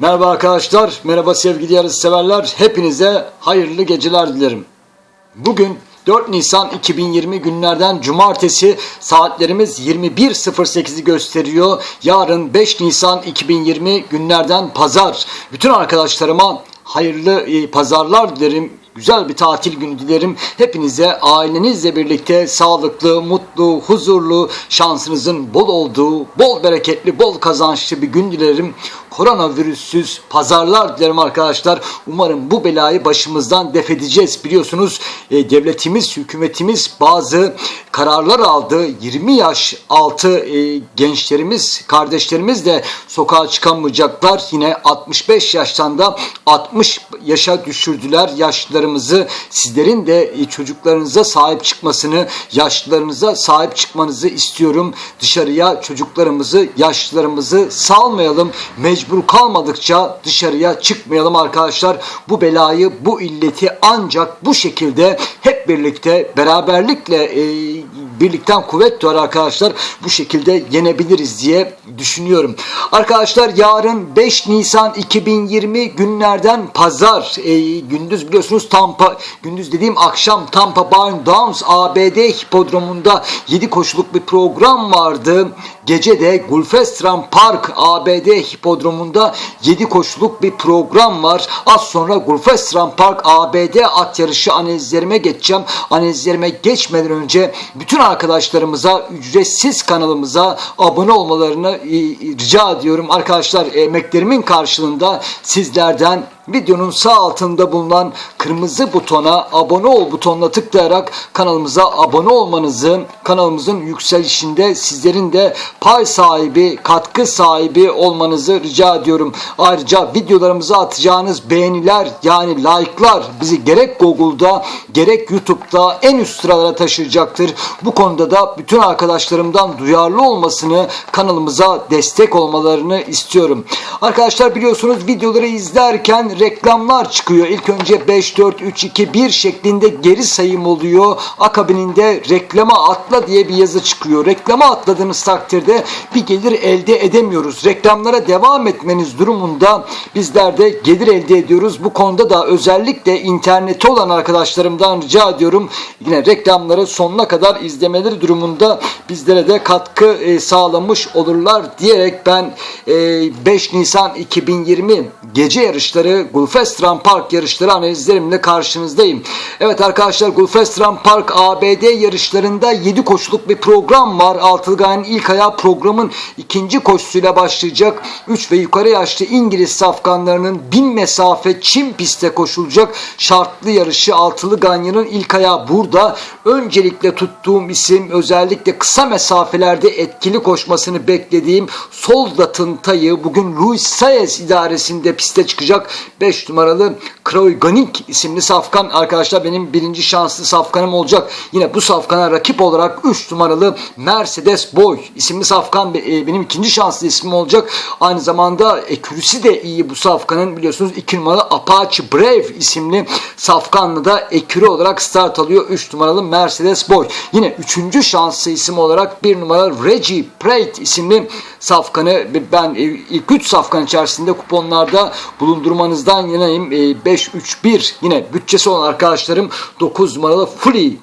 Merhaba arkadaşlar, merhaba sevgili yarış severler. Hepinize hayırlı geceler dilerim. Bugün 4 Nisan 2020 günlerden cumartesi saatlerimiz 21.08'i gösteriyor. Yarın 5 Nisan 2020 günlerden pazar. Bütün arkadaşlarıma hayırlı e, pazarlar dilerim. Güzel bir tatil günü dilerim. Hepinize ailenizle birlikte sağlıklı, mutlu, huzurlu, şansınızın bol olduğu, bol bereketli, bol kazançlı bir gün dilerim. Koronavirüssüz pazarlar dilerim arkadaşlar. Umarım bu belayı başımızdan def edeceğiz. Biliyorsunuz e, devletimiz, hükümetimiz bazı kararlar aldı. 20 yaş altı e, gençlerimiz, kardeşlerimiz de sokağa çıkamayacaklar. Yine 65 yaştan da 60 yaşa düşürdüler yaşlılarımızı. Sizlerin de e, çocuklarınıza sahip çıkmasını, yaşlılarınıza sahip çıkmanızı istiyorum. Dışarıya çocuklarımızı, yaşlılarımızı salmayalım. Mecbur kalmadıkça dışarıya çıkmayalım arkadaşlar. Bu belayı, bu illeti ancak bu şekilde hep birlikte beraberlikle e, birlikten kuvvet doğar arkadaşlar. Bu şekilde yenebiliriz diye düşünüyorum. Arkadaşlar yarın 5 Nisan 2020 günlerden pazar e, gündüz biliyorsunuz Tampa gündüz dediğim akşam Tampa Bay Downs ABD hipodromunda 7 koşuluk bir program vardı. Gece de Gulfestran Park ABD hipodromunda 7 koşuluk bir program var. Az sonra Gulfestran Park ABD at yarışı analizlerime geçeceğim. Analizlerime geçmeden önce bütün arkadaşlarımıza ücretsiz kanalımıza abone olmalarını rica ediyorum. Arkadaşlar emeklerimin karşılığında sizlerden videonun sağ altında bulunan kırmızı butona abone ol butonuna tıklayarak kanalımıza abone olmanızı, kanalımızın yükselişinde sizlerin de pay sahibi, katkı sahibi olmanızı rica ediyorum. Ayrıca videolarımıza atacağınız beğeniler yani like'lar bizi gerek Google'da gerek YouTube'da en üst sıralara taşıyacaktır. Bu konuda da bütün arkadaşlarımdan duyarlı olmasını, kanalımıza destek olmalarını istiyorum. Arkadaşlar biliyorsunuz videoları izlerken reklamlar çıkıyor. İlk önce 5, 4, 3, 2, 1 şeklinde geri sayım oluyor. Akabininde reklama atla diye bir yazı çıkıyor. Reklama atladığınız takdirde bir gelir elde edemiyoruz. Reklamlara devam etmeniz durumunda bizler de gelir elde ediyoruz. Bu konuda da özellikle interneti olan arkadaşlarımdan rica ediyorum. Yine reklamları sonuna kadar izlemeleri durumunda bizlere de katkı e, sağlamış olurlar diyerek ben e, 5 Nisan 2020 gece yarışları Gulfestran Park yarışları analizlerimle karşınızdayım. Evet arkadaşlar Gulfestran Park ABD yarışlarında 7 koşuluk bir program var. Altılgay'ın ilk ayağı programın ikinci koşusuyla başlayacak. 3 ve yukarı yaşlı İngiliz safkanlarının 1000 mesafe çim pistte koşulacak şartlı yarışı Altılı Ganyan'ın ilk ayağı burada. Öncelikle tuttuğum isim özellikle kısa mesafelerde etkili koşmasını beklediğim Soldat'ın tayı bugün Luis Saez idaresinde piste çıkacak. 5 numaralı Kroyganik isimli safkan arkadaşlar benim birinci şanslı safkanım olacak. Yine bu safkana rakip olarak 3 numaralı Mercedes Boy isimli safkan e, benim ikinci şanslı ismim olacak. Aynı zamanda ekürüsü de iyi bu safkanın biliyorsunuz 2 numaralı Apache Brave isimli safkanlı da ekürü olarak start alıyor. 3 numaralı Mercedes Boy. Yine 3. şanslı isim olarak 1 numaralı Reggie Prate isimli safkanı ben e, ilk 3 safkan içerisinde kuponlarda bulundurmanızdan yanayım. 5-3-1 yine bütçesi olan arkadaşlarım 9 numaralı Fully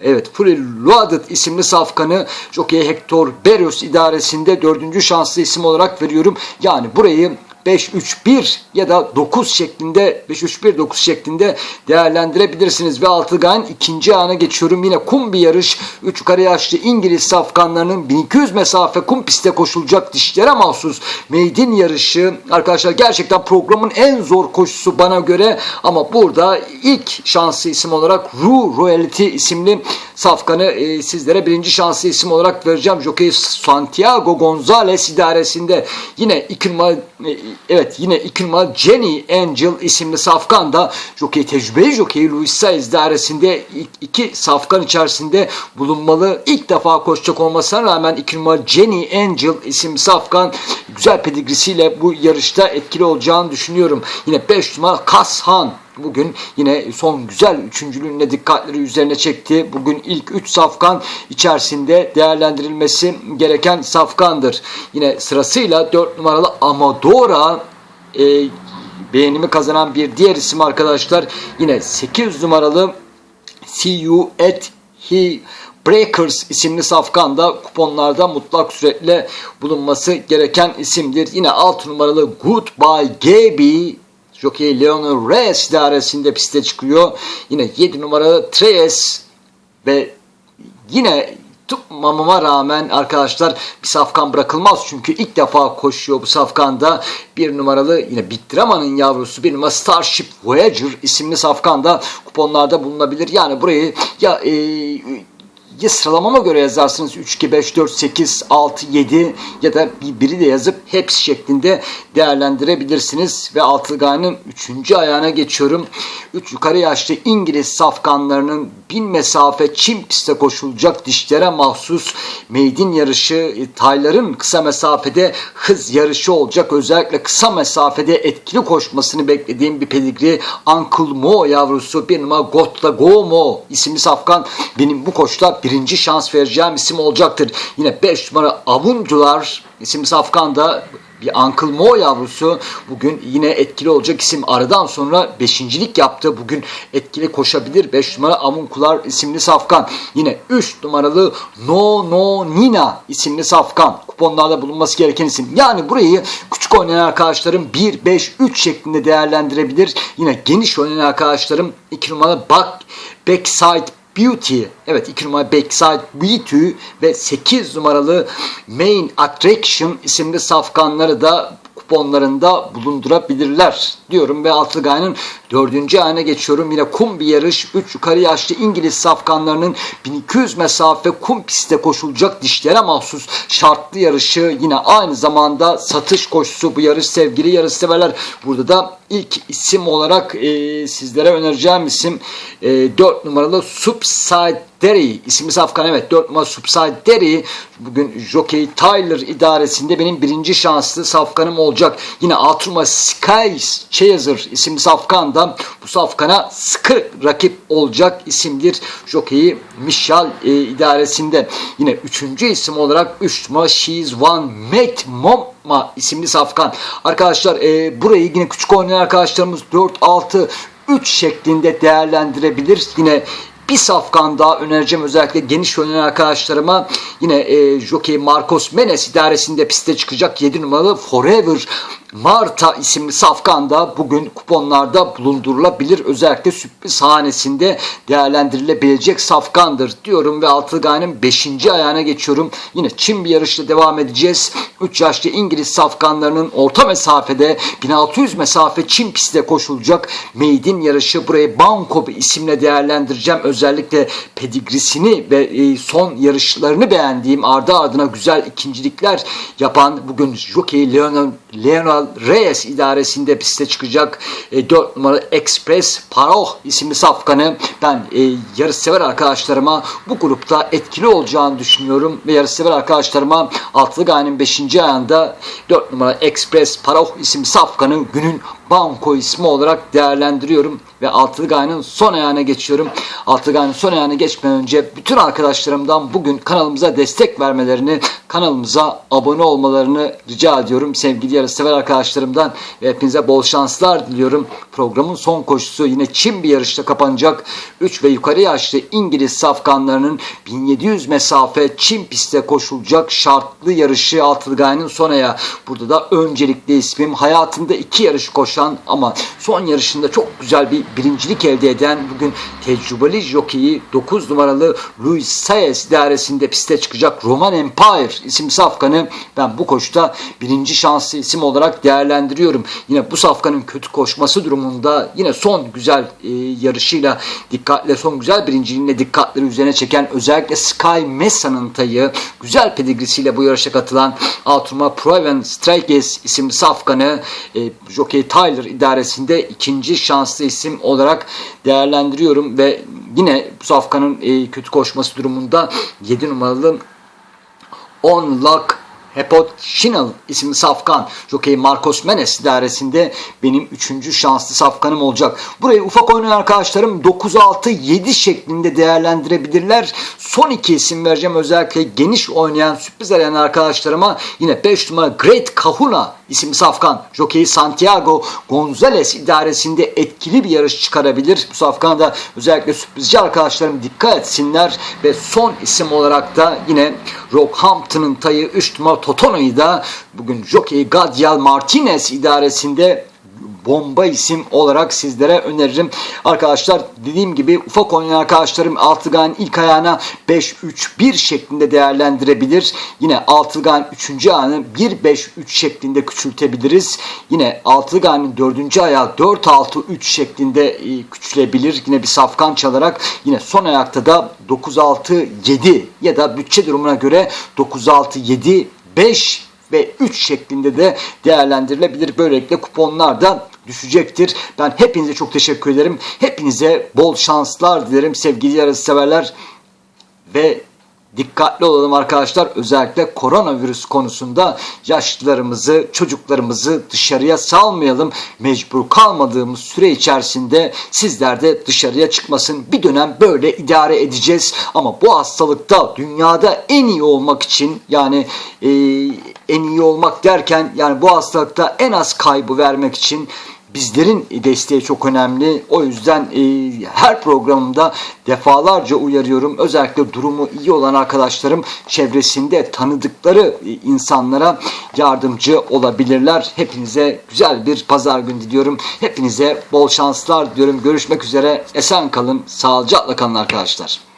Evet, Fully Loaded isimli safkanı Jockey Hector Berrios idaresinde dördüncü şanslı isim olarak veriyorum. Yani burayı 5-3-1 ya da 9 şeklinde 5-3-1-9 şeklinde değerlendirebilirsiniz. Ve Altıgay'ın ikinci ana geçiyorum. Yine kum bir yarış. 3 yukarı yaşlı İngiliz safkanlarının 1200 mesafe kum pistte koşulacak dişlere mahsus meydin yarışı. Arkadaşlar gerçekten programın en zor koşusu bana göre ama burada ilk şanslı isim olarak Ru Royalty isimli safkanı e, sizlere birinci şanslı isim olarak vereceğim. Jockey Santiago Gonzalez idaresinde yine iki numara e, evet yine iki numara Jenny Angel isimli safkan da jockey tecrübeli jockey Luis Saez dairesinde iki safkan içerisinde bulunmalı. İlk defa koşacak olmasına rağmen iki numara Jenny Angel isimli safkan güzel pedigrisiyle bu yarışta etkili olacağını düşünüyorum. Yine 5 numara Kashan Bugün yine son güzel üçüncülüğüne dikkatleri üzerine çekti. Bugün ilk 3 safkan içerisinde değerlendirilmesi gereken safkandır. Yine sırasıyla 4 numaralı Amadora e, beğenimi kazanan bir diğer isim arkadaşlar yine 8 numaralı See You at He Breakers isimli safkanda kuponlarda mutlak suretle bulunması gereken isimdir. Yine 6 numaralı Goodbye Gaby Jockey Leonel Reyes idaresinde piste çıkıyor. Yine 7 numaralı Tres ve yine tutmamama rağmen arkadaşlar bir safkan bırakılmaz. Çünkü ilk defa koşuyor bu safkanda. Bir numaralı yine Bittirama'nın yavrusu bir numara Starship Voyager isimli safkanda kuponlarda bulunabilir. Yani burayı ya e, sıralamama göre yazarsınız 3, 2, 5, 4, 8, 6, 7 ya da bir biri de yazıp hepsi şeklinde değerlendirebilirsiniz. Ve Altılgay'ın 3. ayağına geçiyorum. 3 yukarı yaşlı İngiliz safkanlarının bin mesafe Çin pistte koşulacak dişlere mahsus meydin yarışı e, tayların kısa mesafede hız yarışı olacak. Özellikle kısa mesafede etkili koşmasını beklediğim bir pedigri Uncle Mo yavrusu bir numara Gotla Gomo isimli safkan benim bu koşta birinci şans vereceğim isim olacaktır. Yine 5 numara Avuncular isimli safkan da bir Uncle Mo yavrusu bugün yine etkili olacak isim. Aradan sonra beşincilik yaptı. Bugün etkili koşabilir. 5 numara Amunkular isimli safkan. Yine 3 numaralı No No Nina isimli safkan. Kuponlarda bulunması gereken isim. Yani burayı küçük oynayan arkadaşlarım 1, 5, 3 şeklinde değerlendirebilir. Yine geniş oynayan arkadaşlarım 2 numaralı Back, Backside Beauty. Evet 2 numara Backside Beauty ve 8 numaralı Main Attraction isimli safkanları da kuponlarında bulundurabilirler diyorum ve Altılgay'ın dördüncü ayına geçiyorum. Yine kum bir yarış. 3 yukarı yaşlı İngiliz safkanlarının 1200 mesafe kum pistte koşulacak dişlere mahsus şartlı yarışı yine aynı zamanda satış koşusu bu yarış sevgili yarış severler. Burada da ilk isim olarak e, sizlere önereceğim isim e, 4 numaralı Subside Derry isimli safkan evet 4 numara Subside Derry bugün Jockey Tyler idaresinde benim birinci şanslı safkanım olacak. Yine 6 numara Chaser isimli safkan da bu safkana sıkı rakip olacak isimdir. Jockey Michel e, idaresinde. Yine üçüncü isim olarak 3 numara She's One Mate Moma isimli safkan. Arkadaşlar e, burayı yine küçük oynayan arkadaşlarımız 4, 6, 3 şeklinde değerlendirebilir. Yine bir safkan daha önereceğim özellikle geniş oynayan arkadaşlarıma yine e, Jockey Marcos Menes idaresinde piste çıkacak 7 numaralı Forever Marta isimli safkan da bugün kuponlarda bulundurulabilir. Özellikle sürpriz hanesinde değerlendirilebilecek safkandır diyorum ve Altılgay'ın 5. ayağına geçiyorum. Yine Çin bir yarışla devam edeceğiz. 3 yaşlı İngiliz safkanlarının orta mesafede 1600 mesafe Çin pistte koşulacak meydin yarışı. Burayı Banko bir isimle değerlendireceğim. Özellikle pedigrisini ve e, son yarışlarını beğendiğim ardı ardına güzel ikincilikler yapan bugün Jockey Leonel, Reyes idaresinde piste çıkacak e, 4 numaralı Express Paroh isimli safkanı ben e, yarışsever arkadaşlarıma bu grupta etkili olacağını düşünüyorum ve yarışsever arkadaşlarıma Altılı Gaye'nin 5. ayında 4 numara Express Paroh isimli safkanı günün banko ismi olarak değerlendiriyorum ve Altılı Gaye'nin son ayağına geçiyorum. Altılı Gaye'nin son ayağına geçmeden önce bütün arkadaşlarımdan bugün kanalımıza destek vermelerini, kanalımıza abone olmalarını rica ediyorum. Sevgili yarışsever arkadaşlarımdan ve hepinize bol şanslar diliyorum. Programın son koşusu yine Çin bir yarışta kapanacak. 3 ve yukarı yaşlı İngiliz safkanlarının 1700 mesafe Çin pistte koşulacak şartlı yarışı Altılı Gaye'nin son ayağı. Burada da öncelikli ismim hayatında iki yarış koşan ama son yarışında çok güzel bir birincilik elde eden bugün tecrübeli jokeyi 9 numaralı Luis Saez idaresinde piste çıkacak Roman Empire isimli safkanı ben bu koşta birinci şanslı isim olarak değerlendiriyorum. Yine bu safkanın kötü koşması durumunda yine son güzel e, yarışıyla dikkatle son güzel birinciliğine dikkatleri üzerine çeken özellikle Sky Messa'nın tayı güzel pedigrisiyle bu yarışa katılan Alturma Proven Strikes isimli safkanı e, Jockey Tyler idaresinde ikinci şanslı isim olarak değerlendiriyorum ve yine safkanın e, kötü koşması durumunda 7 numaralı On Lock Hepot Shinel isimli safkan Jockey Marcos Menes idaresinde benim üçüncü şanslı safkanım olacak. Burayı ufak oynayan arkadaşlarım 9-6-7 şeklinde değerlendirebilirler. Son iki isim vereceğim özellikle geniş oynayan sürpriz arayan arkadaşlarıma yine 5 numara Great Kahuna isimli safkan jockey Santiago Gonzalez idaresinde etkili bir yarış çıkarabilir. Bu safkana da özellikle sürprizci arkadaşlarım dikkat etsinler ve son isim olarak da yine Rockhampton'ın tayı 3 numara Totono'yu da bugün jockey Gadiel Martinez idaresinde bomba isim olarak sizlere öneririm. Arkadaşlar dediğim gibi ufak oynayan arkadaşlarım Altıgan ilk ayağına 5-3-1 şeklinde değerlendirebilir. Yine Altıgan 3. ayağını 1-5-3 şeklinde küçültebiliriz. Yine Altıgan'ın 4. ayağı 4-6-3 şeklinde e, küçülebilir. Yine bir safkan çalarak yine son ayakta da 9-6-7 ya da bütçe durumuna göre 9-6-7 5 ve 3 şeklinde de değerlendirilebilir. Böylelikle kuponlar da düşecektir. Ben hepinize çok teşekkür ederim. Hepinize bol şanslar dilerim sevgili yarış severler ve dikkatli olalım arkadaşlar. Özellikle koronavirüs konusunda yaşlılarımızı, çocuklarımızı dışarıya salmayalım. Mecbur kalmadığımız süre içerisinde sizler de dışarıya çıkmasın. Bir dönem böyle idare edeceğiz. Ama bu hastalıkta dünyada en iyi olmak için yani e, en iyi olmak derken yani bu hastalıkta en az kaybı vermek için bizlerin desteği çok önemli. O yüzden e, her programımda defalarca uyarıyorum. Özellikle durumu iyi olan arkadaşlarım çevresinde tanıdıkları e, insanlara yardımcı olabilirler. Hepinize güzel bir pazar günü diliyorum. Hepinize bol şanslar diliyorum. Görüşmek üzere. Esen kalın. Sağlıcakla kalın arkadaşlar.